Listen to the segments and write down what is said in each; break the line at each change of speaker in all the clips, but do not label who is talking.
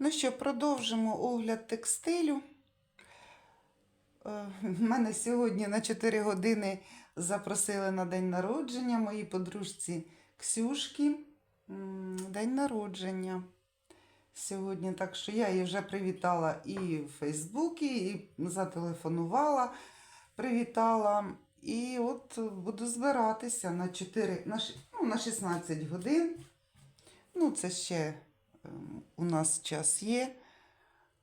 Ну що, продовжимо огляд текстилю. Е, Мене сьогодні на 4 години запросили на день народження моїй подружці Ксюшки. День народження сьогодні. Так що я її вже привітала і в Фейсбуці, і зателефонувала, привітала. І от буду збиратися на 4, на, ну, на 16 годин. Ну, це ще у нас час є.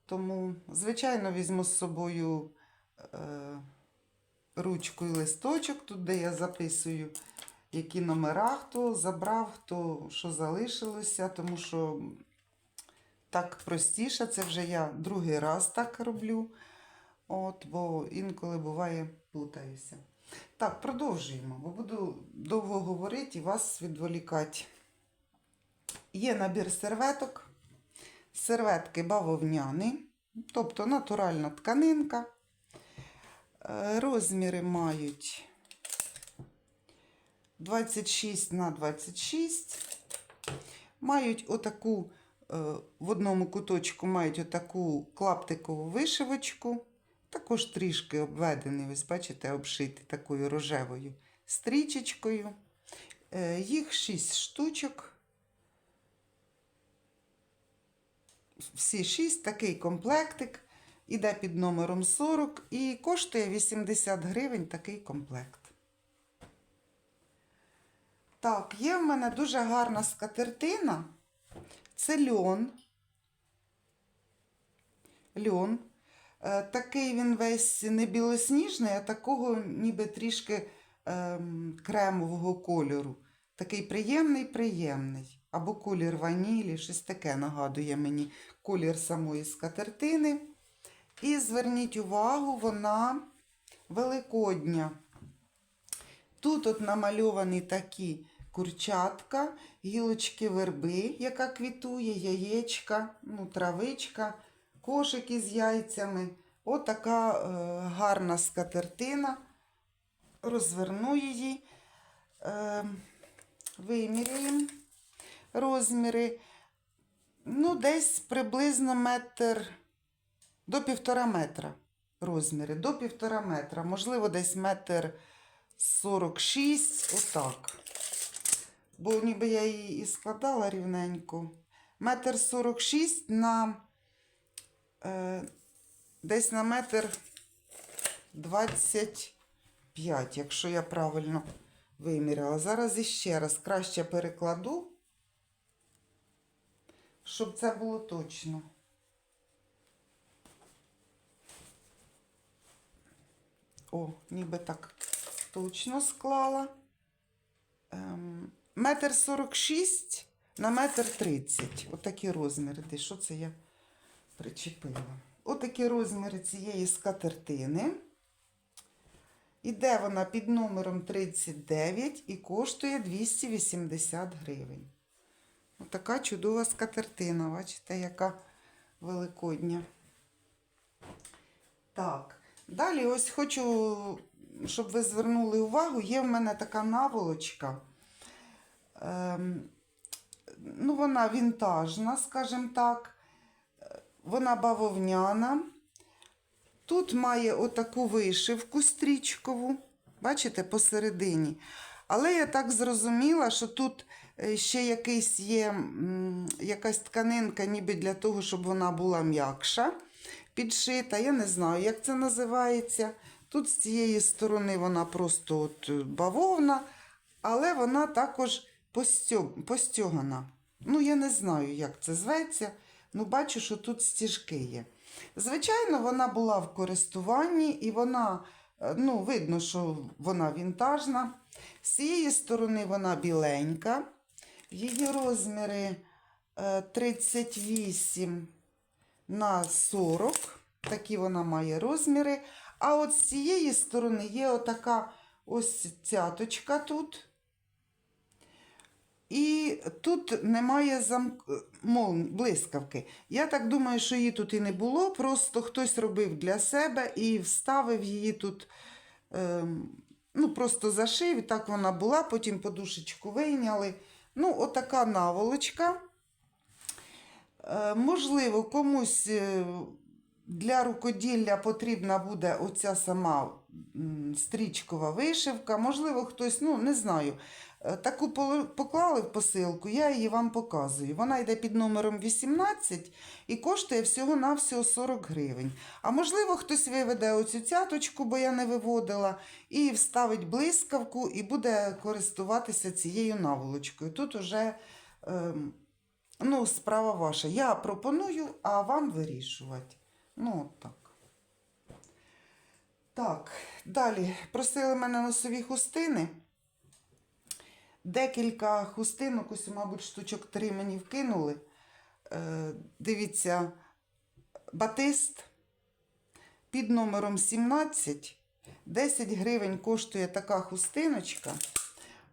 Тому, звичайно, візьму з собою е, ручку і листочок, тут, де я записую, які номера хто забрав, хто що залишилося, тому що так простіше, це вже я другий раз так роблю. От, бо інколи буває плутаюся. Так, продовжуємо, бо буду довго говорити і вас відволікати. Є набір серветок. Серветки бавовняні, тобто натуральна тканинка. Е, Розміри мають 26 на 26. Мають отаку, е, в одному куточку мають отаку клаптикову вишивочку. Також трішки обведений, ось бачите, обшитий такою рожевою стрічечкою. Е, Їх 6 штучок. Всі шість, такий комплектик. Іде під номером 40 і коштує 80 гривень такий комплект. Так, є в мене дуже гарна скатертина. Це льон. Льон. Е, такий він весь не білосніжний, а такого ніби трішки ем, кремового кольору. Такий приємний, приємний. Або колір ванілі, щось таке нагадує мені колір самої скатертини. І зверніть увагу, вона великодня. Тут от намальовані такі курчатка, гілочки верби, яка квітує, яєчка, ну, травичка, кошики з яйцями. Отака е, гарна скатертина. Розверну її, е, виміряємо розміри. Ну, десь приблизно метр до півтора метра розміри. До півтора метра. Можливо, десь метр 46, отак. Бо ніби я її і складала рівненько. Метр 46 на е, десь на метр 25, якщо я правильно виміряла. Зараз іще раз краще перекладу щоб це було точно. О, ніби так точно склала. Ем, метр сорок шість на метр тридцять. Отакі розміри. Де що це я причепила? Отакі розміри цієї скатертини. Іде вона під номером 39 і коштує 280 гривень. Така чудова скатертина, бачите, яка великодня. Так, далі ось хочу, щоб ви звернули увагу, є в мене така наволочка. Ем, ну, вона вінтажна, скажімо так. Вона бавовняна. Тут має отаку вишивку стрічкову, бачите, посередині. Але я так зрозуміла, що тут ще якийсь є якась тканинка, ніби для того, щоб вона була м'якша, підшита. Я не знаю, як це називається. Тут з цієї сторони вона просто от бавовна, але вона також постьогана. Ну, я не знаю, як це зветься. Ну, бачу, що тут стіжки є. Звичайно, вона була в користуванні, і вона, е, ну, видно, що вона вінтажна. З цієї сторони вона біленька. Її розміри е, 38 на 40. Такі вона має розміри. А от з цієї сторони є отака ось цяточка тут. І тут немає зам... мол... блискавки. Я так думаю, що її тут і не було. Просто хтось робив для себе і вставив її тут, ем, ну, просто зашив, і так вона була, потім подушечку вийняли. Ну, отака наволочка. Е, Можливо, комусь е, для рукоділля потрібна буде оця сама стрічкова вишивка. Можливо, хтось, ну не знаю. Е, Таку поклали в посилку, я її вам показую. Вона йде під номером 18 і коштує всього-навсього 40 гривень. А можливо, хтось виведе оцю цяточку, бо я не виводила, і вставить блискавку, і буде користуватися цією наволочкою. Тут уже ем, ну, справа ваша. Я пропоную, а вам вирішувати. Ну, от так. Так, далі просили мене носові хустини. Декілька хустинок, ось, мабуть, штучок три мені вкинули. Е, дивіться, батист під номером 17. 10 гривень коштує така хустиночка.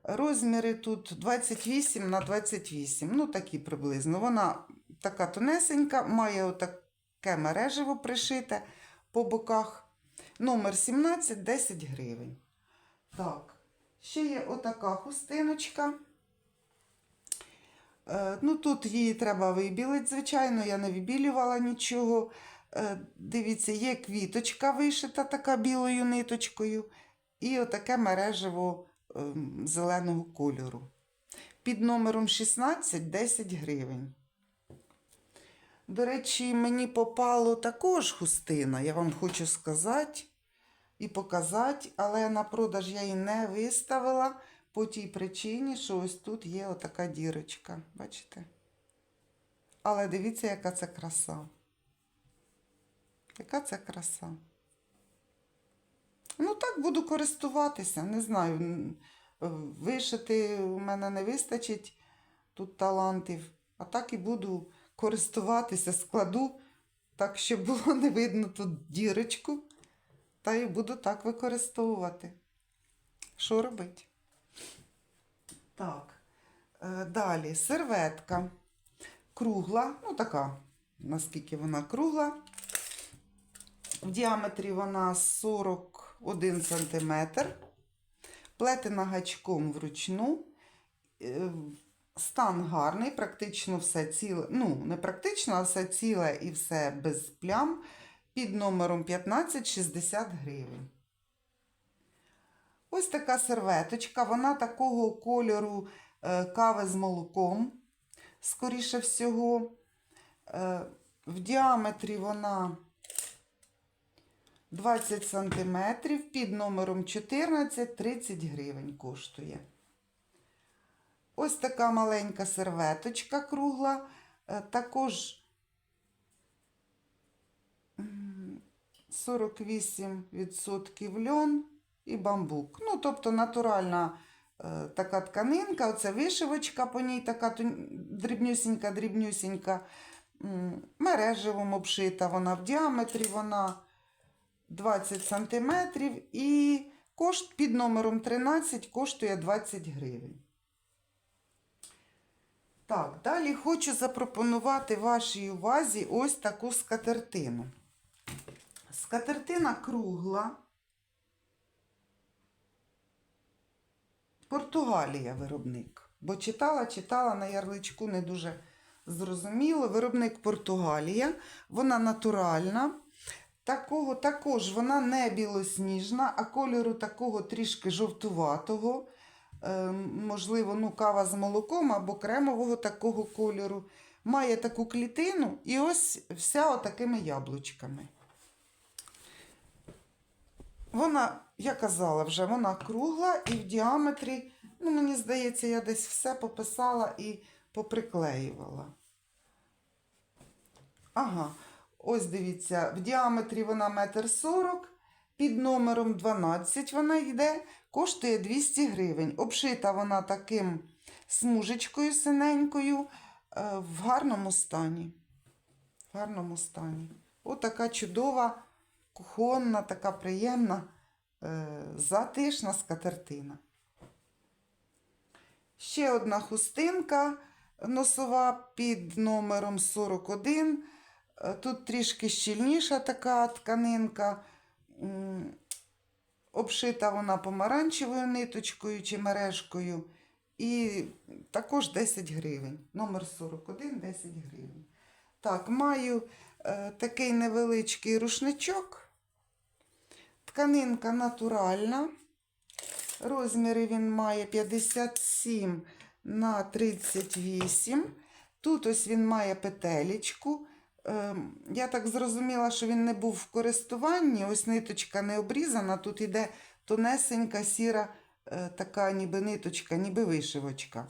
Розміри тут 28 на 28, ну такі приблизно. Вона така тонесенька, має отаке мережево пришите по боках. Номер 17, 10 гривень. Так, ще є отака хустиночка. Е, ну, тут її треба вибілити, звичайно, я не вибілювала нічого. Е, дивіться, є квіточка вишита така білою ниточкою. І отаке мережево ем, зеленого кольору. Під номером 16 10 гривень. До речі, мені попало також хустина, я вам хочу сказати і показати, але на продаж я її не виставила по тій причині, що ось тут є отака дірочка. Бачите? Але дивіться, яка це краса. Яка це краса. Ну, так буду користуватися. Не знаю. Вишити у мене не вистачить тут талантів. А так і буду користуватися, складу так, щоб було не видно тут дірочку. Та і буду так використовувати. Що робити? Так. Е, Далі серветка. Кругла, ну така, наскільки вона кругла. В діаметрі вона 41 см. Плетена гачком вручну. Е, Стан гарний, практично все ціле. Ну, не практично, а все ціле і все без плям. Під номером 1560 гривень. Ось така серветочка. Вона такого кольору е, кави з молоком, скоріше всього. Е, в діаметрі вона 20 см, під номером 14 30 гривень коштує. Ось така маленька серветочка кругла, е, також 48% льон і бамбук. Ну, тобто натуральна е, така тканинка, оце вишивочка по ній, така тон- дрібнюсінька, дрібнюсінька, м, обшита вона в діаметрі, вона 20 см і кошт під номером 13 коштує 20 гривень. Так, далі хочу запропонувати вашій увазі ось таку скатертину. Скатертина кругла. Португалія виробник. Бо читала, читала на ярличку не дуже зрозуміло. Виробник Португалія, вона натуральна. Такого також вона не білосніжна, а кольору такого трішки жовтуватого. Е, можливо, ну, кава з молоком або кремового такого кольору. Має таку клітину і ось вся отакими яблучками. Вона, я казала вже, вона кругла і в діаметрі, ну, мені здається, я десь все пописала і поприклеювала. Ага, ось дивіться, в діаметрі вона метр сорок, під номером 12 вона йде, коштує 200 гривень. Обшита вона таким смужечкою синенькою е, в гарному стані. В гарному стані. Отака чудова, кухонна, така приємна, е, затишна скатертина. Ще одна хустинка носова під номером 41. Е, Тут трішки щільніша така тканинка. Обшита вона помаранчевою ниточкою чи мережкою. І також 10 гривень. Номер 41 10 гривень. Так, маю е, такий невеличкий рушничок. Тканинка натуральна. Розміри він має 57 на 38. Тут ось він має петелечку. Ем, Я так зрозуміла, що він не був в користуванні. Ось ниточка не обрізана. Тут іде тонесенька сіра е, така ніби ниточка, ніби вишивочка.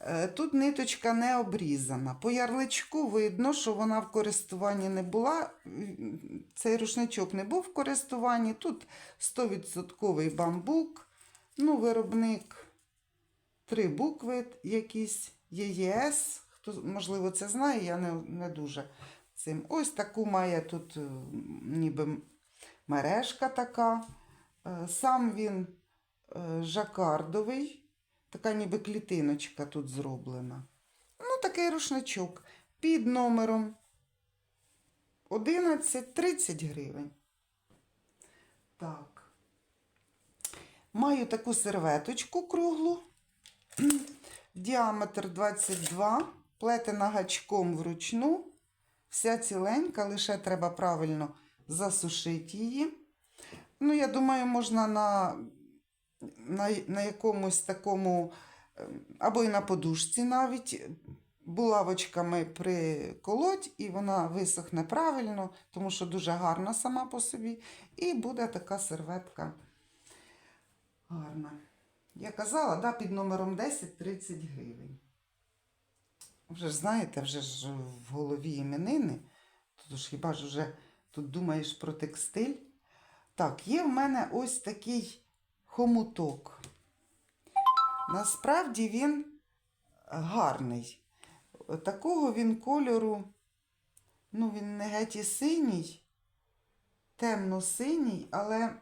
Е, Тут ниточка не обрізана. По ярличку видно, що вона в користуванні не була. Цей рушничок не був в користуванні. Тут 100% бамбук. Ну, виробник три букви якісь ЄС. Хто, можливо, це знає, я не, не дуже цим. Ось таку має тут е, ніби мережка така. Е, Сам він жакардовий, така ніби клітиночка тут зроблена. Ну, такий рушничок під номером 11-30 гривень. Так. Маю таку серветочку круглу. Діаметр 22, плетена гачком вручну. Вся ціленька, лише треба правильно засушити її. Ну, я думаю, можна на, на, на якомусь такому, е, або й на подушці навіть, булавочками приколоть, і вона висохне правильно, тому що дуже гарна сама по собі. І буде така серветка гарна. Я казала, да, під номером 10 30 гривень. Вже ж знаєте, вже ж в голові іменини. Тут ж хіба ж вже тут думаєш про текстиль? Так, є в мене ось такий хомуток. Насправді він гарний. Такого він кольору, ну, він не геть і синій, темно-синій, але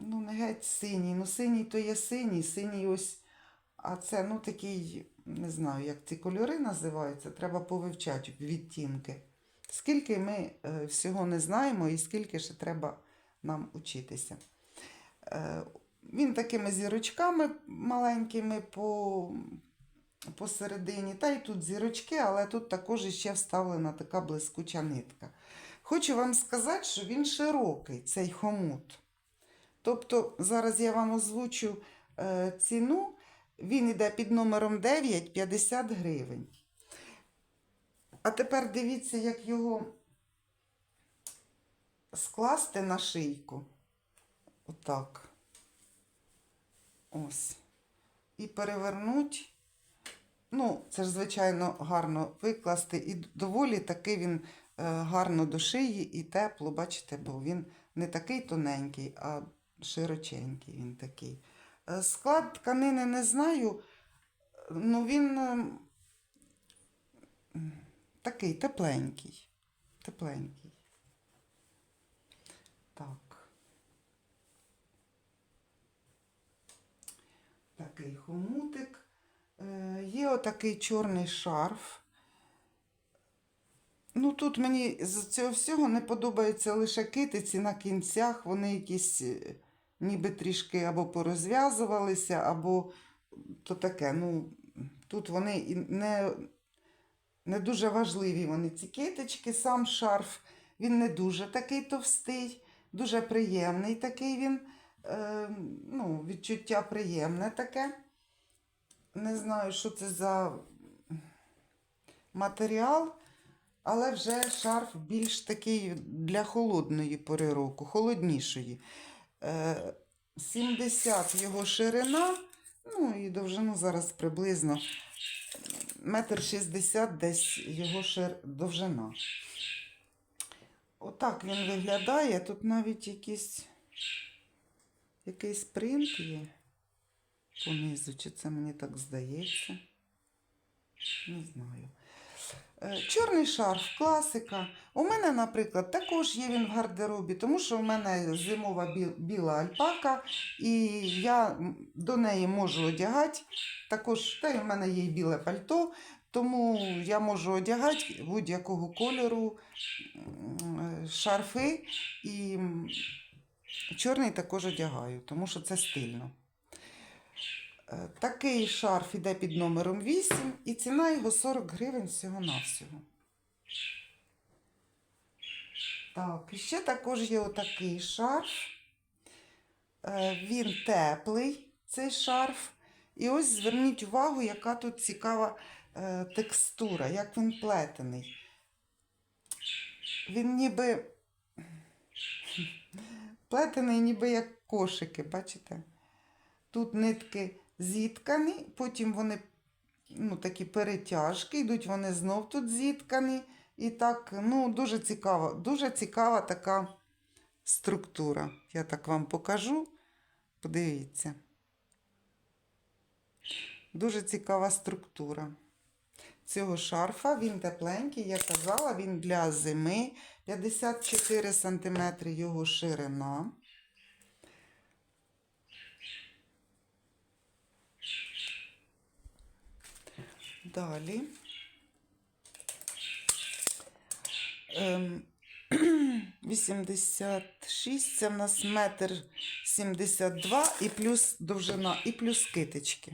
ну, не геть синій. Ну, синій то є синій, синій ось, а це ну такий, не знаю, як ці кольори називаються, треба повивчати відтінки. Скільки ми е, всього не знаємо і скільки ще треба нам учитися. Е, він такими зірочками маленькими по, посередині, та й тут зірочки, але тут також ще вставлена така блискуча нитка. Хочу вам сказати, що він широкий, цей хомут. Тобто, зараз я вам озвучу е, ціну. Він йде під номером 9 50 гривень. А тепер дивіться, як його скласти на шийку. Отак. Ось. І перевернуть. Ну, це ж, звичайно, гарно викласти. І доволі таки він е, гарно до шиї і тепло, бачите, бо він не такий тоненький, а широченький він такий. Е, Склад тканини не знаю. Ну, він е, м, такий тепленький. Тепленький. Так. Такий хомутик. Е, Є отакий чорний шарф. Ну, тут мені з цього всього не подобаються лише китиці на кінцях. Вони якісь е, ніби трішки або порозв'язувалися, або то таке. Ну, тут вони не, не дуже важливі вони ці китички. Сам шарф, він не дуже такий товстий, дуже приємний такий він. Е, ну, відчуття приємне таке. Не знаю, що це за матеріал, але вже шарф більш такий для холодної пори року, холоднішої. Е, 70 його ширина, ну і довжину зараз приблизно метр шістдесят десь його шир... довжина. Отак він виглядає. Тут навіть якийсь, якийсь принт є понизу, чи це мені так здається. Не знаю. Е, Чорний шарф, класика. У мене, наприклад, також є він в гардеробі, тому що у мене зимова біла альпака, і я до неї можу одягати. Також та й у мене є біле пальто, тому я можу одягати будь-якого кольору е, шарфи і чорний також одягаю, тому що це стильно. Е, Такий шарф іде під номером 8 і ціна його 40 гривень всього-навсього. Так, і ще також є отакий шарф. Е, Він теплий, цей шарф. І ось зверніть увагу, яка тут цікава е, текстура, як він плетений. Він ніби плетений, ніби як кошики, бачите? Тут нитки зіткані, потім вони ну, такі перетяжки, йдуть вони знов тут зіткані. І так, ну, дуже цікава, дуже цікава така структура. Я так вам покажу. Подивіться. Дуже цікава структура цього шарфа. Він тепленький, я казала, він для зими. 54 см його ширина. Далі. Ем, 86, це в нас метр 72 і плюс довжина, і плюс китички.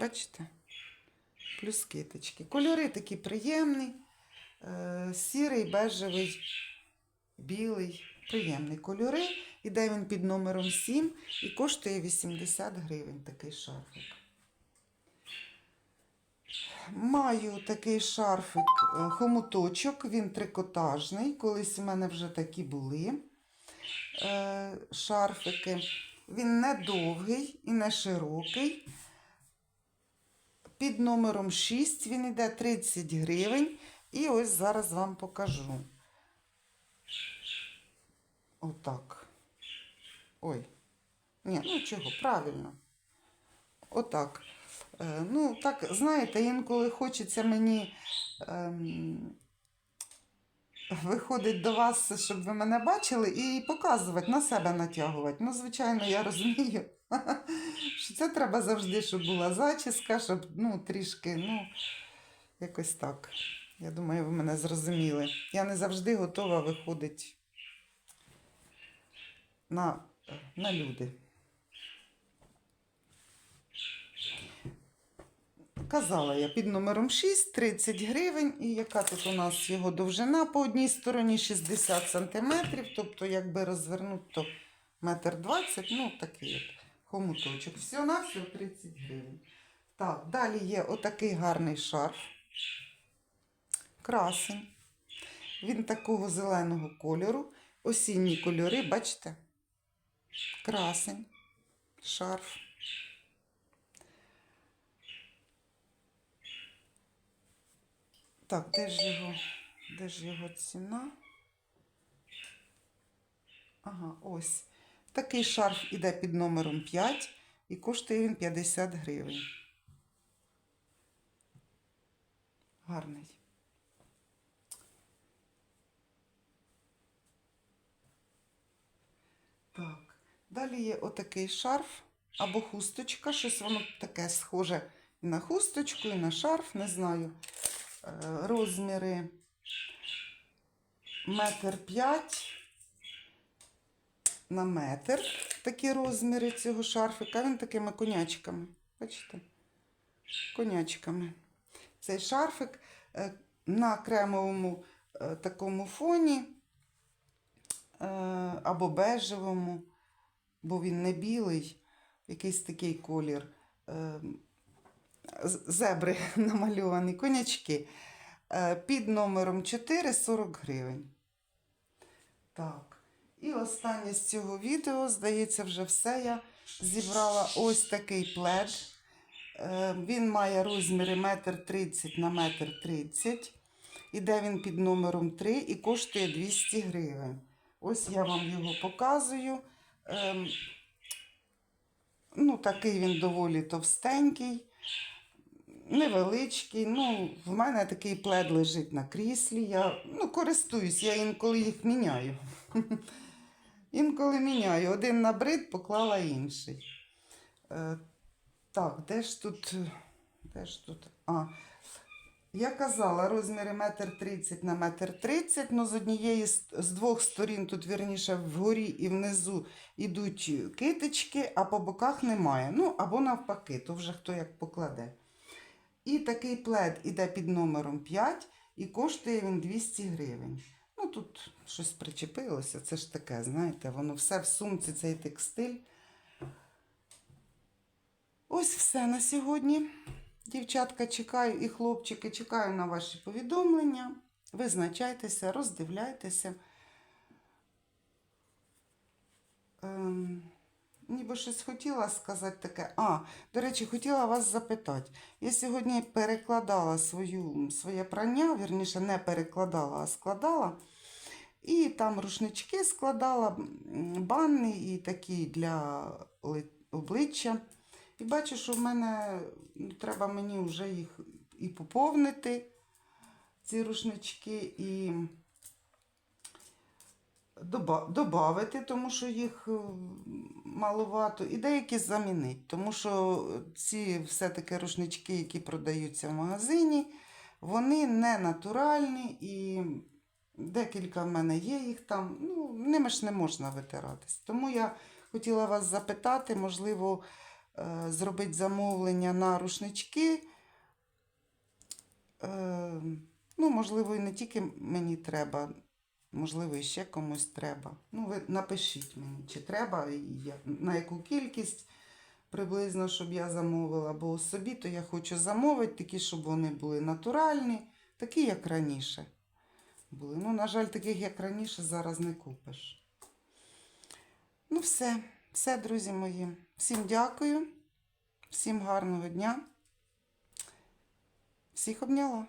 Бачите? Плюс китички. Кольори такі приємні. Е, сірий, бежевий, білий. Приємні кольори. Іде він під номером 7 і коштує 80 гривень такий шарфик. Маю такий шарфик е, хомуточок, він трикотажний. Колись у мене вже такі були е, шарфики. Він не довгий і не широкий. Під номером 6 він йде 30 гривень. І ось зараз вам покажу. Отак. Ой. Ні, ну чого, правильно. Отак. Е, ну, так, знаєте, інколи хочеться мені ем, виходить до вас, щоб ви мене бачили, і показувати, на себе натягувати. Ну, звичайно, я розумію, що це треба завжди, щоб була зачіска, щоб ну, трішки, ну, якось так. Я думаю, ви мене зрозуміли. Я не завжди готова виходити на, на люди. Казала я під номером 6, 30 гривень. І яка тут у нас його довжина по одній стороні 60 см, тобто, якби розвернути, то метр 20, ну такий от хомуточок. Всього на всього 30 гривень. Так, далі є отакий гарний шарф. Красень. Він такого зеленого кольору. Осінні кольори, бачите? Красень. Шарф. Так, де ж його, де ж його ціна? Ага, ось. Такий шарф іде під номером 5 і коштує він 50 гривень. Гарний. Так. Далі є отакий шарф або хусточка. Щось воно таке схоже і на хусточку, і на шарф, не знаю. Е, Розміри метр п'ять на метр. Такі розміри цього шарфика. Він такими конячками. Бачите? Конячками. Цей шарфик е, на кремовому е, такому фоні або бежевому, бо він не білий, якийсь такий колір. Зебри намальовані, конячки. Е, Під номером 4 40 гривень. Так. І останнє з цього відео, здається, вже все я зібрала ось такий плед. Е, Він має розміри 1,30 на 1,30 Іде він під номером 3 і коштує 200 гривень. Ось я вам його показую. Ем, Ну, такий він доволі товстенький, невеличкий. Ну, в мене такий плед лежить на кріслі. Я ну, користуюсь, я інколи їх міняю. Інколи міняю. Один набрид, поклала інший. Е, так, де ж тут. Де ж тут? А, Я казала, розміри метр тридцять на метр тридцять, але з однієї з двох сторін, тут вірніше вгорі і внизу йдуть китички, а по боках немає. Ну, або навпаки, то вже хто як покладе. І такий плед іде під номером 5 і коштує він 200 гривень. Ну, тут щось причепилося, це ж таке, знаєте, воно все в сумці, цей текстиль. Ось все на сьогодні. Дівчатка, чекаю і хлопчики, чекаю на ваші повідомлення. Визначайтеся, роздивляйтеся. Ем, ніби щось хотіла сказати таке. А, до речі, хотіла вас запитати. Я сьогодні перекладала свою, своє прання, вірніше, не перекладала, а складала. І там рушнички складала, м, банні і такі для обличчя. І бачу, що в мене ну, треба мені вже їх і поповнити, ці рушнички, і добавити, тому що їх е, маловато, і деякі замінити, тому що ці все-таки рушнички, які продаються в магазині, вони не натуральні і декілька в мене є їх там, ну, ними ж не можна витиратись. Тому я хотіла вас запитати, можливо, зробити замовлення на рушнички. Е, ну, можливо, і не тільки мені треба, можливо, і ще комусь треба. Ну, ви напишіть мені, чи треба, на яку кількість приблизно, щоб я замовила, бо собі то я хочу замовити такі, щоб вони були натуральні, такі, як раніше були. Ну, на жаль, таких, як раніше, зараз не купиш. Ну, все, все, друзі мої. Всім дякую, всім гарного дня. Всіх обняла.